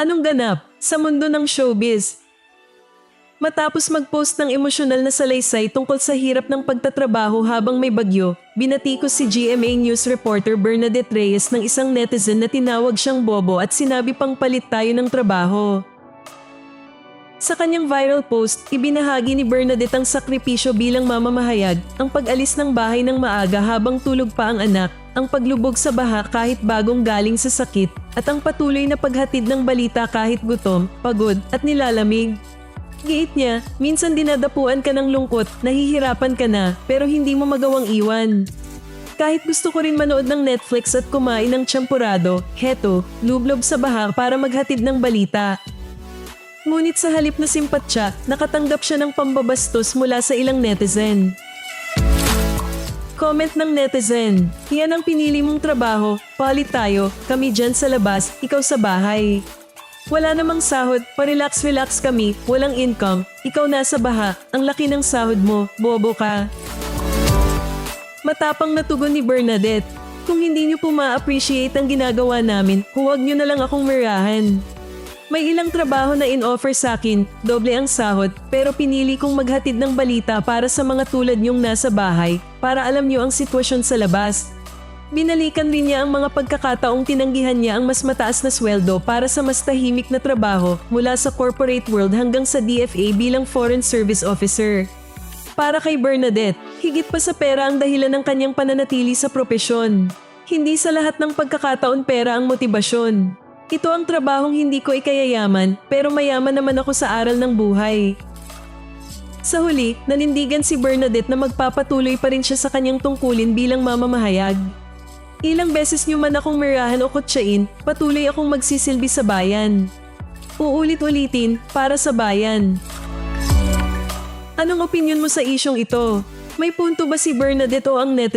Anong ganap sa mundo ng showbiz? Matapos mag-post ng emosyonal na salaysay tungkol sa hirap ng pagtatrabaho habang may bagyo, binatikos si GMA News reporter Bernadette Reyes ng isang netizen na tinawag siyang bobo at sinabi pang palit tayo ng trabaho. Sa kanyang viral post, ibinahagi ni Bernadette ang sakripisyo bilang mamamahayag, ang pag-alis ng bahay ng maaga habang tulog pa ang anak, ang paglubog sa baha kahit bagong galing sa sakit, at ang patuloy na paghatid ng balita kahit gutom, pagod, at nilalamig. Giit niya, minsan dinadapuan ka ng lungkot, nahihirapan ka na, pero hindi mo magawang iwan. Kahit gusto ko rin manood ng Netflix at kumain ng champurado, heto, lublob sa baha para maghatid ng balita. Ngunit sa halip na simpatya, nakatanggap siya ng pambabastos mula sa ilang netizen. Comment ng netizen, yan ang pinili mong trabaho, palit tayo, kami dyan sa labas, ikaw sa bahay. Wala namang sahod, pa-relax-relax kami, walang income, ikaw nasa baha, ang laki ng sahod mo, bobo ka. Matapang na tugon ni Bernadette, kung hindi niyo po ma-appreciate ang ginagawa namin, huwag niyo na lang akong mirahan. May ilang trabaho na in-offer sa akin, doble ang sahod, pero pinili kong maghatid ng balita para sa mga tulad niyong nasa bahay, para alam niyo ang sitwasyon sa labas. Binalikan rin niya ang mga pagkakataong tinanggihan niya ang mas mataas na sweldo para sa mas tahimik na trabaho mula sa corporate world hanggang sa DFA bilang Foreign Service Officer. Para kay Bernadette, higit pa sa pera ang dahilan ng kanyang pananatili sa propesyon. Hindi sa lahat ng pagkakataon pera ang motibasyon. Ito ang trabahong hindi ko ikayayaman pero mayaman naman ako sa aral ng buhay. Sa huli, nanindigan si Bernadette na magpapatuloy pa rin siya sa kanyang tungkulin bilang mamamahayag. Ilang beses niyo man akong mirahan o kutsain, patuloy akong magsisilbi sa bayan. Uulit-ulitin para sa bayan. Anong opinion mo sa isyong ito? May punto ba si Bernadette o ang netizen?